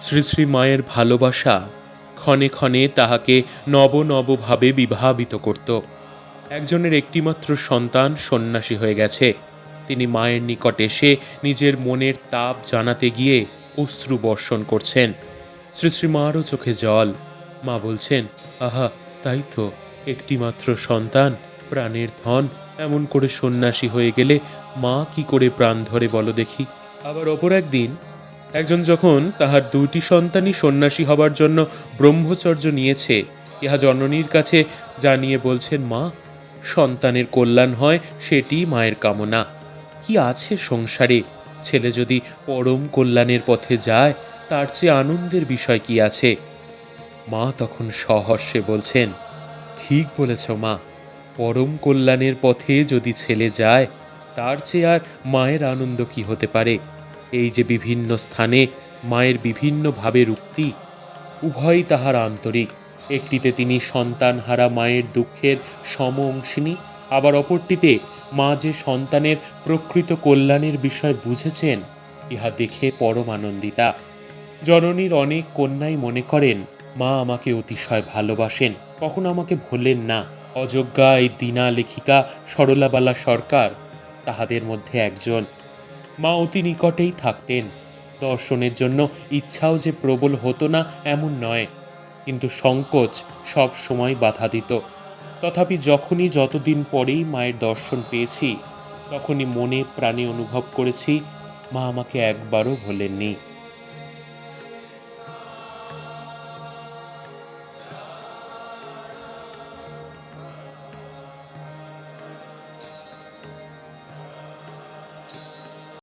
শ্রী শ্রী মায়ের ভালোবাসা ক্ষণে ক্ষণে তাহাকে নব নবভাবে বিভাবিত করত। একজনের একটিমাত্র সন্তান সন্ন্যাসী হয়ে গেছে। তিনি মায়ের নিকট এসে নিজের মনের তাপ জানাতে গিয়ে অশ্রু বর্ষণ করছেন। শ্রী শ্রী মারও চোখে জল। মা বলছেন, আহা, তাই তো। একটিমাত্র সন্তান, প্রাণের ধন, এমন করে সন্ন্যাসী হয়ে গেলে মা কি করে প্রাণ ধরে বলো দেখি। আবার অপর একদিন একজন যখন তাহার দুইটি সন্তানই সন্ন্যাসী হবার জন্য ব্রহ্মচর্য নিয়েছে, ইহা জননীর কাছে জানিয়ে বলছেন, মা, সন্তানের কল্যাণ হয় সেটি মায়ের কামনা। কি আছে সংসারে? ছেলে যদি পরম কল্যাণের পথে যায়, তার চেয়ে আনন্দের বিষয় কি আছে? মা তখন সহর্ষে বলছেন, ঠিক বলেছ মা, পরম কল্যাণের পথে যদি ছেলে যায়, তার চেয়ে আর মায়ের আনন্দ কি হতে পারে? এই যে বিভিন্ন স্থানে মায়ের বিভিন্ন ভাবের উক্তি উভয়ই তাহার আন্তরিক। একটিতে তিনি সন্তানহারা মায়ের দুঃখের সম অংশিনী আবার অপরটিতে মা যে সন্তানের প্রকৃত কল্যাণের বিষয় বুঝেছেন, ইহা দেখে পরম আনন্দিতা জননীর অনেক কন্যাই মনে করেন, মা আমাকে অতিশয় ভালোবাসেন, কখনো আমাকে ভোলেন না। অযোগ্যা এই দীনা লেখিকা সরলাবালা সরকার, তাহাদের মধ্যে একজন। মা অতি নিকটেই থাকতেন। দর্শনের জন্য ইচ্ছাও যে প্রবল হতো না, এমন নয়। কিন্তু সংকোচ সব সময় বাধা দিত। তথাপি যখনই যতদিন পরেই মায়ের দর্শন পেয়েছি, তখনই মনে প্রাণে অনুভব করেছি, মা আমাকে একবারও ভোলেননি।